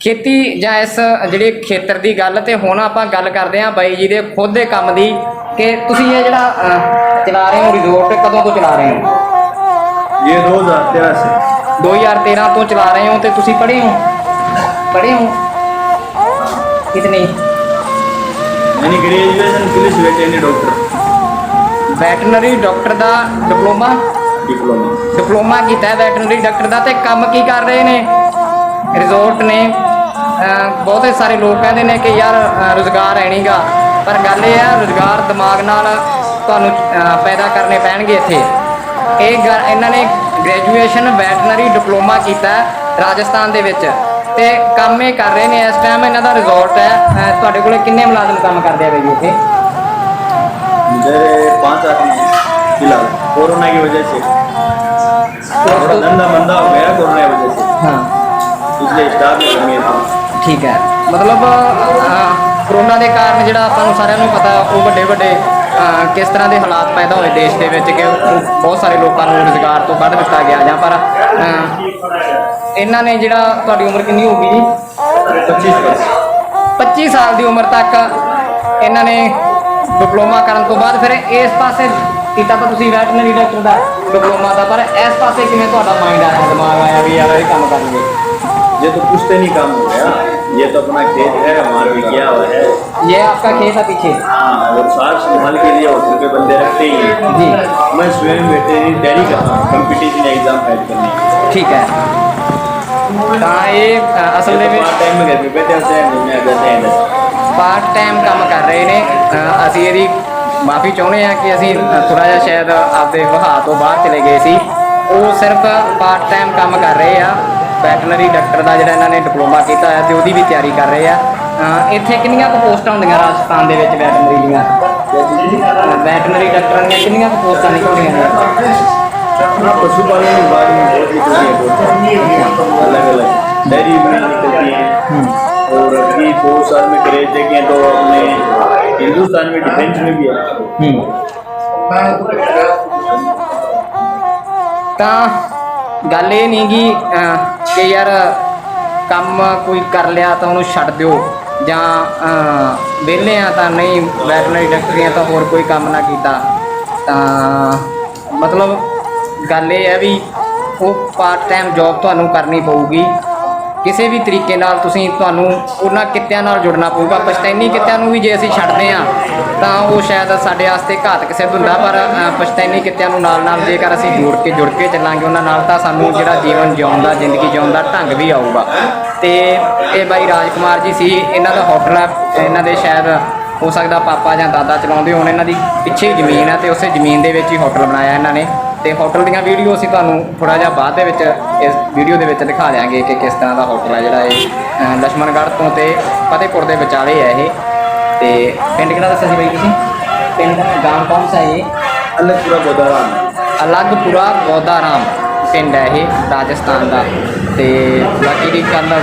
ਖੇਤੀ ਜਾਂ ਇਸ ਜਿਹੜੇ ਖੇਤਰ ਦੀ ਗੱਲ ਤੇ ਹੁਣ ਆਪਾਂ ਗੱਲ ਕਰਦੇ ਆਂ ਬਾਈ ਜੀ ਦੇ ਖੁਦ ਦੇ ਕੰਮ ਦੀ ਕਿ ਤੁਸੀਂ ਇਹ ਜਿਹੜਾ ਚਲਾ ਰਹੇ ਹੋ ਰਿਜ਼ੋਰਟ ਕਦੋਂ ਤੋਂ ਚਲਾ ਰਹੇ ਹੋ? ਇਹ 2013 ਤੋਂ ਚਲਾ ਰਹੇ ਹੋ ਤੇ ਤੁਸੀਂ ਪੜ੍ਹੇ ਹੋ? ਪੜ੍ਹੇ ਹੋ? ਕਿਤਨੇ ਮੈਨੇ graduation police veterinary doctor veterinary doctor ਦਾ ਡਿਪਲੋਮਾ ਡਿਪਲੋਮਾ ਡਿਪਲੋਮਾ ਕੀਤਾ ਵੈਟਰਨਰੀ ਡਾਕਟਰ ਦਾ ਤੇ ਕੰਮ ਕੀ ਕਰ ਰਹੇ ਨੇ? ਰਿਜ਼ੋਰਟ ਨੇ। ਬਹੁਤੇ ਸਾਰੇ ਲੋਕ ਕਹਿੰਦੇ ਨੇ ਕਿ ਯਾਰ ਅਹ ਰੁਜ਼ਗਾਰ ਹੈ ਨਹੀਂਗਾ ਪਰ ਗੱਲ ਇਹ ਆ ਰੁਜ਼ਗਾਰ ਦਿਮਾਗ ਨਾਲ ਤੁਹਾਨੂੰ ਅਹ ਪੈਦਾ ਕਰਨੇ ਪੈਣਗੇ ਇੱਥੇ ਇਹ ਗ- ਇਹਨਾਂ ਨੇ ਗ੍ਰੈਜੂਏਸ਼ਨ ਵੈਟਰਨਰੀ ਡਿਪਲੋਮਾ ਕੀਤਾ ਹੈ ਰਾਜਸਥਾਨ ਦੇ ਵਿੱਚ ਤੇ ਕੰਮ ਇਹ ਕਰ ਰਹੇ ਨੇ ਇਸ ਟਾਈਮ ਇਹਨਾਂ ਦਾ ਰਿਜ਼ੋਰਟ ਹੈ ਅਹ ਤੁਹਾਡੇ ਕੋਲੇ ਕਿੰਨੇ ਮੁਲਾਜ਼ਮ ਕੰਮ ਕਰਦੇ ਆ ਬਈ ਜੀ ਇੱਥੇ मेरे पांच आदमी फिलहाल कोरोना की वजह से थोड़ा धंधा मंदा हो गया कोरोना की वजह से ਹਾਂ इसलिए स्टाफ में कमी है ਠੀਕ ਹੈ। ਮਤਲਬ ਕਰੋਨਾ ਦੇ ਕਾਰਨ ਜਿਹੜਾ ਆਪਾਂ ਨੂੰ ਸਾਰਿਆਂ ਨੂੰ ਪਤਾ ਉਹ ਵੱਡੇ ਵੱਡੇ ਕਿਸ ਤਰ੍ਹਾਂ ਦੇ ਹਾਲਾਤ ਪੈਦਾ ਹੋਏ ਦੇਸ਼ ਦੇ ਵਿੱਚ ਕਿ ਬਹੁਤ ਸਾਰੇ ਲੋਕਾਂ ਨੂੰ ਰੋਜ਼ਗਾਰ ਤੋਂ ਕੱਢ ਦਿੱਤਾ ਗਿਆ ਜਾਂ ਪਰ ਇਹਨਾਂ ਨੇ ਜਿਹੜਾ ਤੁਹਾਡੀ ਉਮਰ ਕਿੰਨੀ ਹੋ ਗਈ ਜੀ? 25 ਸਾਲ। 25 ਸਾਲ ਦੀ ਉਮਰ ਤੱਕ ਇਹਨਾਂ ਨੇ ਡਿਪਲੋਮਾ ਕਰਨ ਤੋਂ ਬਾਅਦ ਫਿਰ ਇਸ ਪਾਸੇ ਕੀਤਾ ਤਾਂ ਤੁਸੀਂ ਵੈਟਨਰੀ ਡਾਕਟਰ ਦਾ ਡਿਪਲੋਮਾ ਦਾ ਪਰ ਇਸ ਪਾਸੇ ਕਿਵੇਂ ਤੁਹਾਡਾ ਮਾਈਂਡ ਆਇਆ ਦਿਮਾਗ ਆਇਆ ਵੀ ਯਾਰ ਇਹ ਕੰਮ ਕਰ ये तो कुछ तो नहीं काम हो गया ये तो अपना खेत है हमारा भी किया हुआ है ये आपका खेत है पीछे हाँ और सार संभाल के लिए होटल के बंदे रखते ही हैं जी मैं स्वयं वेटरनरी तैयारी करता हूँ कंपटीशन एग्जाम फाइट करने की ਠੀਕ ਹੈ ਤਾਂ ਇਹ ਅ, ਅਸਲ ਦੇ ਵਿੱਚ पार्ट टाइम में घर पे बैठे होते हैं घूमने आ जाते हैं इधर ਪਾਰਟ ਟਾਈਮ ਕੰਮ ਕਰ ਰਹੇ ਨੇ ਅ, ਅਸੀਂ ਇਹਦੀ ਮਾਫੀ ਚਾਹੁੰਦੇ ਹਾਂ ਕਿ ਅਸੀਂ ਥੋੜਾ ਜਿਹਾ ਸ਼ਾਇਦ ਆਪਦੇ ਵਹਾ ਤੋਂ ਬਾਹਰ ਚਲੇ ਗਏ ਸੀ ਉਹ ਸਿਰਫ ਪਾਰਟ ਟਾਈਮ ਕੰਮ ਕਰ ਰਹੇ ਆ ਵੈਟਰਨਰੀ ਡਾਕਟਰ ਦਾ ਜਿਹੜਾ ਇਹਨਾਂ ਨੇ ਡਿਪਲੋਮਾ ਕੀਤਾ ਹੋਇਆ ਤੇ ਉਹਦੀ ਵੀ ਤਿਆਰੀ ਕਰ ਰਹੇ ਆ ਅ, ਇੱਥੇ ਕਿੰਨੀਆਂ ਕੁ ਪੋਸਟਾਂ ਹੁੰਦੀਆਂ ਰਾਜਸਥਾਨ ਦੇ ਵਿੱਚ ਵੈਟਰਨਰੀ ਦੀਆਂ ਵੈਟਰਨਰੀ ਡਾਕਟਰਾਂ ਦੀਆਂ ਕਿੰਨੀਆਂ ਕੁ ਪੋਸਟਾਂ ਨਿਕਲਦੀਆਂ ਨੇ हाँ पशुपालन विभाग में बहुत निकलती है बहुत अलग अलग डेयरी में निकलती है और अभी दो साल में ग्रेज देखें तो अपने हिंदुस्तान में डिफेंस में भी है ਹੂੰ ਤਾਂ ਗੱਲ ਇਹ ਨਹੀਂ ਗੀ ਅਹ, ਕਿ ਯਾਰ ਕੰਮ ਕੋਈ ਕਰ ਲਿਆ ਤਾਂ ਉਹਨੂੰ ਛੱਡ ਦਿਓ। ਜਾਂ ਵਿਹਲੇ ਆ ਤਾਂ ਨਹੀਂ, ਵੈਟਰਨਰੀ ਡਾਕਟਰੀਆਂ ਤਾਂ ਹੋਰ ਕੋਈ ਕੰਮ ਨਾ ਕੀਤਾ। ਤਾਂ ਮਤਲਬ ਗੱਲ ਇਹ ਹੈ ਵੀ ਉਹ ਪਾਰਟ ਟਾਈਮ ਜੌਬ ਤੁਹਾਨੂੰ ਕਰਨੀ ਪਊਗੀ। ਕਿਸੇ ਵੀ ਤਰੀਕੇ ਨਾਲ ਤੁਸੀਂ ਤੁਹਾਨੂੰ ਉਹਨਾਂ ਕਿੱਤਿਆਂ ਨਾਲ ਜੁੜਨਾ ਪਊਗਾ। ਪਛਤੈਨੀ ਕਿੱਤਿਆਂ ਨੂੰ ਵੀ ਜੇ ਅਸੀਂ ਛੱਡਦੇ ਆ ਤਾਂ ਉਹ ਸ਼ਾਇਦ ਸਾਡੇ ਵਾਸਤੇ ਘਾਤਕ ਸਿੱਧ ਹੁੰਦਾ ਪਰ ਅ, ਪਛਤੈਨੀ ਕਿੱਤਿਆਂ ਨੂੰ ਨਾਲ ਨਾਲ ਜੇਕਰ ਅਸੀਂ ਜੋੜ ਕੇ ਜੁੜ ਕੇ ਚੱਲਾਂਗੇ ਉਹਨਾਂ ਨਾਲ ਤਾਂ ਸਾਨੂੰ ਜਿਹੜਾ ਜੀਵਨ ਜਿਉਣ ਦਾ ਜ਼ਿੰਦਗੀ ਜਿਉਣ ਦਾ ਢੰਗ ਵੀ ਆਊਗਾ। ਤੇ ਇਹ ਬਾਈ ਰਾਜਕੁਮਾਰ ਜੀ ਸੀ ਇਹਨਾਂ ਦਾ ਹੋਟਲ ਹੈ ਇਹਨਾਂ ਦੇ ਸ਼ਾਇਦ ਹੋ ਸਕਦਾ ਪਾਪਾ ਜਾਂ ਦਾਦਾ ਚਲਾਉਂਦੇ ਹੋਣ ਇਹਨਾਂ ਦੀ ਪਿੱਛੇ ਹੀ ਜ਼ਮੀਨ ਹੈ ਤੇ ਉਸੇ ਜ਼ਮੀਨ ਦੇ ਵਿੱਚ ਹੀ ਹੋਟਲ ਬਣਾਇਆ ਇਹਨਾਂ ਨੇ। ਤੇ ਹੋਟਲ ਦੀਆਂ ਵੀਡੀਓ ਅਸੀਂ ਤੁਹਾਨੂੰ ਥੋੜਾ ਜਿਹਾ ਬਾਅਦ ਦੇ ਵਿੱਚ ਇਸ ਵੀਡੀਓ ਦੇ ਵਿੱਚ ਦਿਖਾ ਦਿਆਂਗੇ ਕਿ ਕਿਸ ਤਰ੍ਹਾਂ ਦਾ ਹੋਟਲ ਹੈ ਜਿਹੜਾ ਇਹ ਲਸ਼ਮਣਗੜ੍ਹ ਤੋਂ ਤੇ ਫਤਿਹਪੁਰ ਦੇ ਵਿਚਾਲੇ ਹੈ ਇਹ। ਤੇ ਪਿੰਡ ਕਿਹੜਾ ਦੱਸਿਆ ਸੀ ਬਾਈ ਤੁਸੀਂ? ਪਿੰਡ ਦਾ ਗਾਂਵ ਕੌਣ ਸਾ ਹੈ ਅਲਗਪੁਰਾ ਗੋਦਾਰਾਮ ਅਲਗਪੁਰਾ ਗੋਦਾਰਾਮ ਪਿੰਡ ਹੈ ਇਹ ਰਾਜਸਥਾਨ ਦਾ। ਤੇ ਬਾਕੀ ਦੀ ਦਾ